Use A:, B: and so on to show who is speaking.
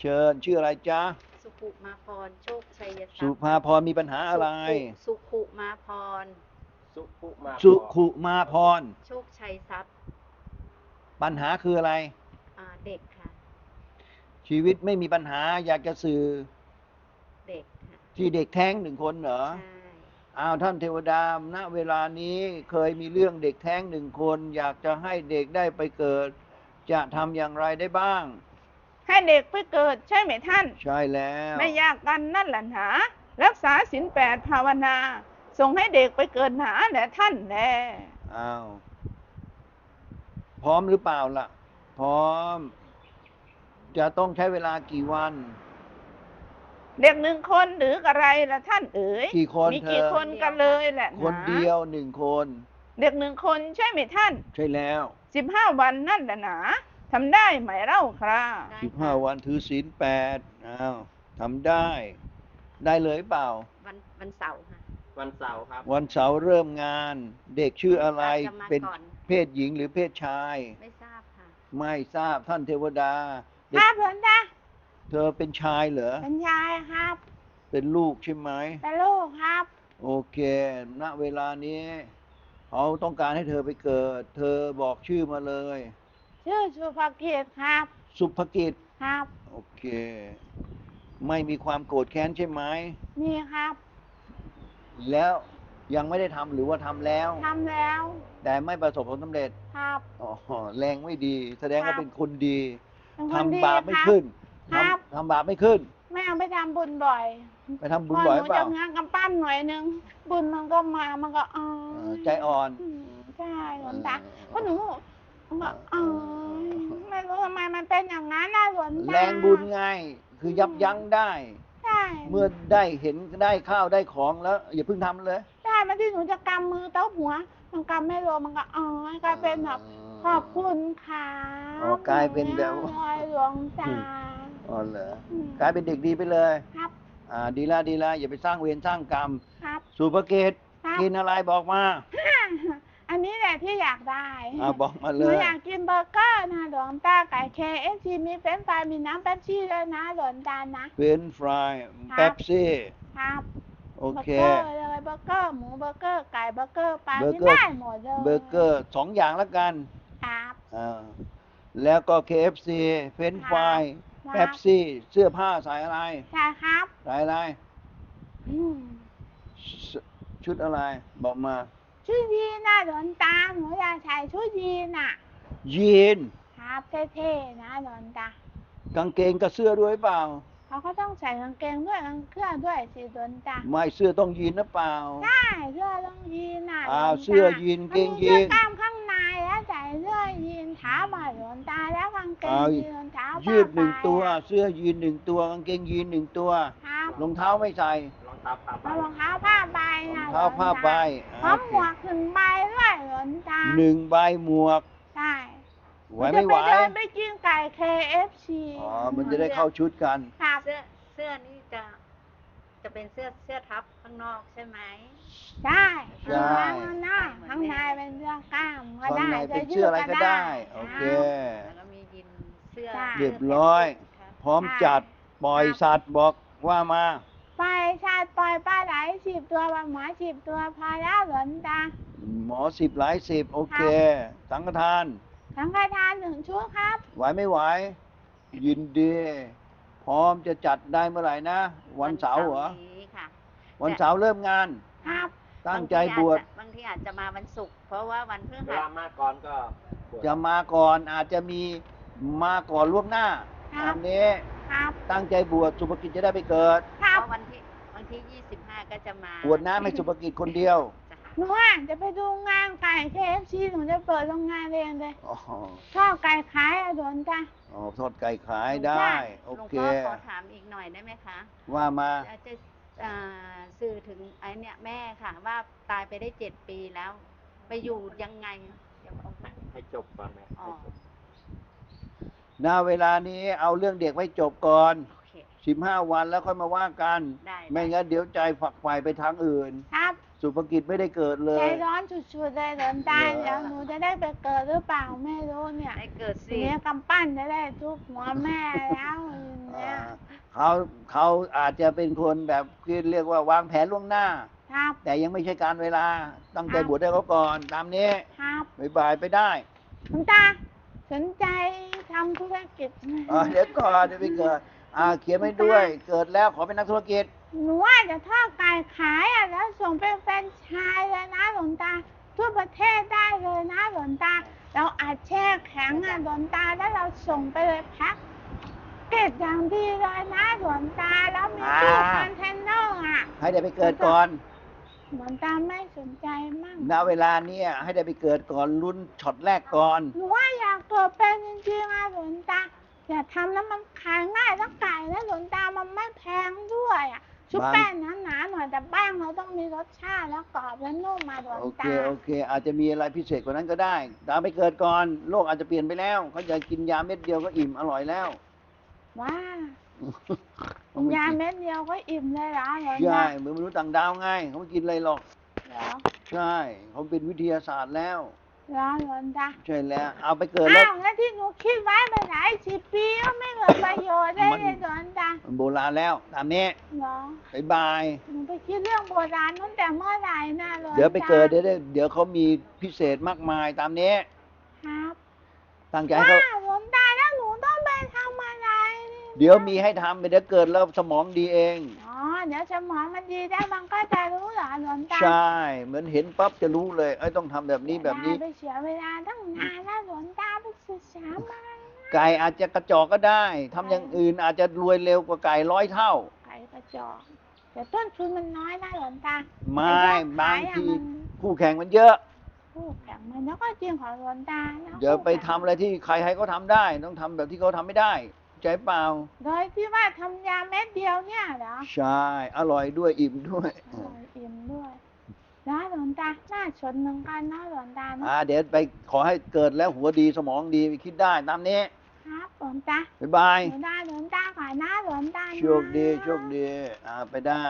A: เชิญชื่ออะไรจ๊ะ
B: สุขุมาพรโชคชัยทรัพย์
A: สุภาพรมีปัญหาอะไร
B: สุขุมาพร
C: สุขุมา
A: สุขุมาพร
B: โชคชัยทรัพย์
A: ปัญหาคืออะไร
B: อ่าเด็กค่ะ
A: ชีวิตไม่มีปัญหาอยากจะสื่อ
B: เด็กค่ะ
A: ที่เด็กแท้งหนึ่งคนเหรอ
B: ใช่
A: อ้าวท่านเทวดาณเวลานี้เคยมีเรื่องเด็กแท้งหนึ่งคน อยากจะให้เด็กได้ไปเกิด จะทำอย่างไรได้บ้าง
D: ให้เด็กไปเกิดใช่ไหมท่าน
A: ใช่แล้ว
D: ไม่ยากกันนั่นแหละหนารักษาศีลแปดภาวนา ส่งให้เด็กไปเกิดหนาแหละท่านแล
A: อ้าวพร้อมหรือเปล่าล่ะ พร้อม จะต้องใช้เวลากี่วัน
D: เด็กหนึ่งคนหรืออะไรละท่านเอ๋ย
A: กี่คน
D: มี
A: เธ
D: กี่
A: อ
D: คนกันเลยแหละหนา
A: คนเดียวหนึ่งคน
D: เด็กหนึ่งคนใช่ไหมท่าน
A: ใช่แล้ว
D: สิบห้าวันนั่นแหละหนา ทำได้ไหมเล่าครับ
B: ได้
A: สิบ
B: ค่ะ
A: ห้าวันถือศีลแปดอ้าวทำได้ ได้เลยเปล่า
B: วันวันเสาร์ค่ะ
C: วันเสาร์ครับ
A: วันเสาร์เริ่มงาน เด็กชื่ออะไรา
B: จจะมา
A: เป็น
B: ก่อน
A: เพศหญิงหรือเพศชาย
B: ไม่ทราบค่ะ
A: ไม่ทราบท่านเทวดาเด็
D: ค
A: ก
D: รับหลวงตา
A: เธอเป็นชายเหรอ
D: เป็นยายครับ
A: เป็นลูกใช่ไหม
D: เป็นลูกครับ
A: โอเค ณ เวลานี้ เขาต้องการให้เธอไปเกิด เธอบอกชื่อมาเลย
D: ชื่อสุภกิจครับ
A: สุภกิจ
D: ครับ
A: โอเค ไม่มีความโกรธแค้นใช่ไหม
D: นี่ครับ
A: แล้วยังไม่ได้ทำหรือว่าทำแล้ว
D: ทำแล้ว
A: แต่ไม่ประสบผลสำเร็จ
D: ครับ
A: อ๋อแรงไม่ดี แสดงว่า
D: ครับ
A: เป็นคนดี
D: เป็นค
A: ทำ
D: นดี
A: บาปไม่
D: ครับ
A: ขึ้น
D: ครับ
A: ทำทำบาปไม่ขึ้น
D: ไม่เอาไปทำบุญบ่อย
A: ไปทำบุญ
D: พอ
A: บ่อย
D: หนู
A: เปล่า
D: จะงานกำปั้นหน่อยนึง บุญมันก็มา มันก็อ๋อ
A: เออใจอ่อน
D: มใช่หลวงตา
A: เออ
D: เพราะหนู มันก็อ๋อไม่รู้ทำไมมันเป็นอย่างนั้นนะหลวงตา
A: แรงบุญไงคือยับยั้งได้
D: ใช่
A: เมื่อได้เห็นได้ข้าวได้ของแล้ว อย่าเพิ่งทำเลย
D: ใช่มันที่หนูจะกำมือเต้าหัว มันกำไม่ลงมันก็อ๋อกลายเป็นแบบขอบคุณค่ะ
A: อ๋อกลายเป็นแบบ
D: ลอยหลวงตา
A: อ๋อเหรอ
D: อืม
A: กลายเป็นเด็กดีไปเลย
D: ครับ
A: อ่า ดีละดีละอย่าไปสร้างเวรสร้างกรรม
D: ครับ
A: สุภเกต
D: ครับ
A: กินอะไรบอกมา
D: อั นนี้แหละที่อยากได้
A: อ่าบอกมา
D: ห
A: เล
D: นู
A: ย
D: อยากกินเบอร์เกอร์นะหลวงตาไก่เคเอฟซีมีเฟรนช์ฟรายมีน้ำเป๊ปซี่ด้วยนะหลวงตานะ
A: เฟรนฟราย
D: ครับ
A: เป๊ปซี่
D: ครับ
A: โอเค
D: เบอร์เกอร์เลยเบอร์เกอร์หมูเบอร์เกอร์ไก่เบอร์เกอร์ปลา
A: เบอร์
D: กิน
A: เกอร์
D: ได้หมดเลย
A: เบอร์เกอร์สองอย่างแล้วกัน
D: ครับ
A: อ่าแล้วก็ KFC เฟรนฟราย
D: ครับ
A: เป๊ปซี่ เสื้อผ้าใส่อะไร
D: ใช่ครับ
A: ใส่อะไร
D: อืม
A: ชชุดอะไร บอกมา
D: ชุดยีนนะหลวงตาหนูอยากใส่ชุดยีนอะ
A: ยีน
D: ครับเท่ๆนะหลวงตากา
A: งเกงกับเสื้อด้วยเปล่า
D: เขาก็ต้องใส่กางเกงด้วยกางเกงด้วยสิหลวงตา
A: ไม่เสื้อต้องยีนนะเปล่า
D: ใช่เสื้อต้องยีนน่ะ
A: อ่า
D: ว
A: เสื้อยีนเกงยีน
D: เสื้อกล้ามข้างในแล้วใส่เสื้อยีนขาบ่าหลวงตาแล้วกางเกงยีนรองเท้า
A: ยืดหนึ่งตัว เสื้อยีนหนึ่งตัวกางเกงยีนหนึ่งตัว
D: ครับ
A: รองเท้าไม่ใส่
C: รองเท้าผ้าใบ
D: เอารองเท้าผ้าใบ
A: รอ
D: นะ
A: งเท้าผ้าใบ
D: พร้อ
A: โอ
D: ม
A: เค
D: หมวกถึงใบด้วยหลวงตา
A: หนึ่งใบหมวก
D: ใช่
A: ไหวไม่ไหว
D: จะปเดินไปกินไก่ KFC
A: อ๋อ มันจะได้เข้าชุดกัน
D: ครับ
B: เสื้อเสื้อนี่จะจะเป็นเสื้อเสื้อทับข้างนอกใช่ไหม
D: ใช่
A: ใช่
D: ข้างนอกข้างในเป็นเสื้อกล้ามก็
A: ข้าง
D: ได้
A: ในเป็น
D: จะยื
A: เสื้อ
D: ด
A: อะไรก็ได้ โอ
D: รับ
A: เค
B: แล้วก็มียินเสื้อ
D: ใช่
A: เรียบร้อย
B: ค่ะ
A: พร้อมจัด ปล่อยสัตว์บอกว่ามา
D: ไปชาติปล่อยปลาไหลสิบตัวปลาหมอสิบตัวพอแล้วหลวงตา
A: หมอสิบหลายสิบโอเค สังฆทาน
D: สังฆทานหนึ่งชุดครับ
A: ไหวไม่ไหว ยินดี พร้อมจะจัดได้เมื่อไหร่นะ วันเสาร์เหรอ
B: นี้ค่ะ
A: วันเสาร์เริ่มงาน
D: ครับ
A: ตั้งใจบวช
B: บางทีอาจจะมาวันศุกร์เพราะว่าวันพฤ
C: เว
B: หั
C: ลา
B: ส
C: มาก่อนก็บวช
A: จะมาก่อนอาจจะมีมาก่อนล่วงหน้า
D: ครับ
A: ตามนี้
D: ครับ
A: ตั้งใจบวชสุภกิจจะได้ไปเกิด
D: ครั
B: เพ
D: บ
B: ราะวันที่วัน ที่ยี่สิบห้าก็จะมา
A: บวชน้ำให้สุภกิจคนเดียว
B: จะหา
D: หนูอะจะไปดูงานไก่ KFC หนูจะเปิดโรงงานเองเลย
A: อ๋อ
D: ชอบไก่ขายอะหลวงตา
A: อ๋อทอดไก่ขายได้ โอ
B: หลวง
A: เค
B: พ่อขอถามอีกหน่อยได้ไหมคะ
A: ว่ามา
B: อาจจะอ่าสื่อถึงไอ้เนี่ยแม่ค่ะ ว่าตายไปได้เจ็ดปีแล้ว ไปอยู่ยังไงเดี๋ยวเอา
C: ให้จบก่อนไหม
B: อ๋อ
C: ให้จบ
A: ณ เวลานี้เอาเรื่องเด็กไว้จบก่อน
B: โอเค
A: 15วันแล้วค่อยมาว่ากัน
B: ได้
A: ไม่งั้นเดี๋ยวใจฝักใฝ่ไปทางอื่น
D: ครับ
A: สุภกิจไม่ได้เกิดเล
D: ใจ
A: ย
D: ร้อนสุดๆเลยหลวงตา
A: เหรอ
D: เดี๋ยวหนูจะได้ไปเกิดหรือเปล่าไม่รู้เนี่ย
B: ได้เกิด
D: ที
B: สิ
D: นี้กำปั้นจะได้ทุบหัวแม่แล้วเนี่ย
A: เขาเขาอาจจะเป็นคนแบบคือเรียกว่าวางแผนล่วงหน้า
B: ครับ
A: แต่ยังไม่ใช่การเวลา ตั้งใจ
B: ครับ
A: บวชได้เขาก่อน ตามนี้
B: ครับ
A: บายๆไปได้
D: หลวงตาสนใจทำธุรกิจไหม
A: อ่าเดี๋ยวก่อนเดี๋ยวไปเกิด อ่าเขียนไว้ด้วย เกิดแล้วขอเป็นนักธุรกิจ
D: หนูว่าจะทอดไก่ขายอะแล้วส่งเป็นแฟรนไชายเลยนะหลวงตาทั่วประเทศได้เลยนะหลวงตา เราอาจแช่แข็งอะหลวงตาแล้วเราส่งไปเลยแพ็คเก็บอย่างดีเลยนะหลวงตาแล้วมีตู้
A: อ่า
D: คอนเทนเนอร์อะ
A: ให้ได้ไปเกิดก่อน
D: หลวงตาไม่สนใจมั่ง
A: ณเวลาเนี้ยให้ได้ไปเกิดก่อนลุ้นช็อตแรกก่อน
D: หนูว่าอยากเกิดเป็นจริงๆอะหลวงตา อย่าทำแล้วมันขายง่ายแล้วไก่แล้วหลวงตามันไม่แพงด้วยอะชุบ
A: บาง
D: แป้งหนาๆหน่อยแต่แป้งเราต้องมีรสชาติแล้วกรอบแล้วนุ่มมาหลวง
A: โอเค
D: ตา
A: โอเค อาจจะมีอะไรพิเศษกว่านั้นก็ได้ ตามไปเกิดก่อนโลกอาจจะเปลี่ยนไปแล้วเขาจะกินยาเม็ดเดียวก็อิ่มอร่อยแล้ว
D: ว้ายาเม็ดเดียวก็อิ่มเลยเหรอหลวง
A: ใช่
D: ตา
A: เหมือนมนุษย์ต่างดาวไงเขาไม่กินอะไรหรอก
D: เหรอ
A: ใช่เขาเป็นวิทยาศาสตร์แล้ว
D: เห รอหลวงตา
A: ใช่แล้วเอาไปเกิดแล้
D: อ้าววแล้วที่หนูคิดไว้มาหลายสิบปีก็ไม่เกิดประโยชน์ได้
A: มัน
D: เลยหลวงตา
A: มันโบราณแล้วตามนี้
D: เหรอ
A: บายบาย
D: หนูไปคิดเรื่องโบราณตั้งแต่เมื่อไหร่นะหลวงตา
A: เดี๋ยวไปเกิดเดี๋ยวได้เดี๋ยวเขามีพิเศษมากมายตามนี้
D: ครับ
A: ตั้งใจให้
D: ว้า
A: เขา
D: หลวงตาแล้วหนูต้องไปทำอะไรนี่
A: เดี๋ยวมีให้ทำเดี๋ยวเกิดแล้วสมองดีเอง
D: อ๋อ เดี๋ยวสมองมันดีได้มันก็จะรู้เหรอหลวงตา
A: ใช่เหมือนเห็นปั๊บจะรู้เลยไอ้ยต้องทำแบบนี้แบบนี้
D: ไปเสียเวลาตั้งนานแล้วหลวงตาไปศึกษามา
A: ไก่อาจจะกระจอกก็ได้ทำอย่างอื่นอาจจะรวยเร็วกว่าไก่ร้อยเท่า
D: ไก่กระจอกแต่ต้นทุนมันน้อยนะหลวงตา
A: ไม่
D: แต่ยอด
A: บาง
D: ขยอะ
A: ที
D: มัน
A: คู่แข่งมันเยอะ
D: คู่แข่งมันแล้วก็จริงของหลวงตานะ
A: เดี๋ยวไป
D: คู่
A: ทำ
D: แข่ง
A: อะไรที่ใครให้เขาทำได้ ต้องทำแบบที่เขาทำไม่ได้ ใจเปล่า
D: โดยที่ว่าทำยาเม็ดเดียวเนี่ยเหรอ
A: ใช่ อร่อยด้วยอิ่มด้วย
D: อร่อยอิ่มด้วยนะหลวงตาน่าชนเหมือนกันนะหลวงตาเน
A: อ่า
D: อะ
A: เดี๋ยวไปขอให้เกิดแล้วหัวดีสมองดีคิดได้ตามนี้
D: ครับหลวงตา
A: บ๊ายบาย
D: หลวงตาหลวงตาก่อนนะหลวงตานะ
A: โชคดีโชคดีอ่าไปได้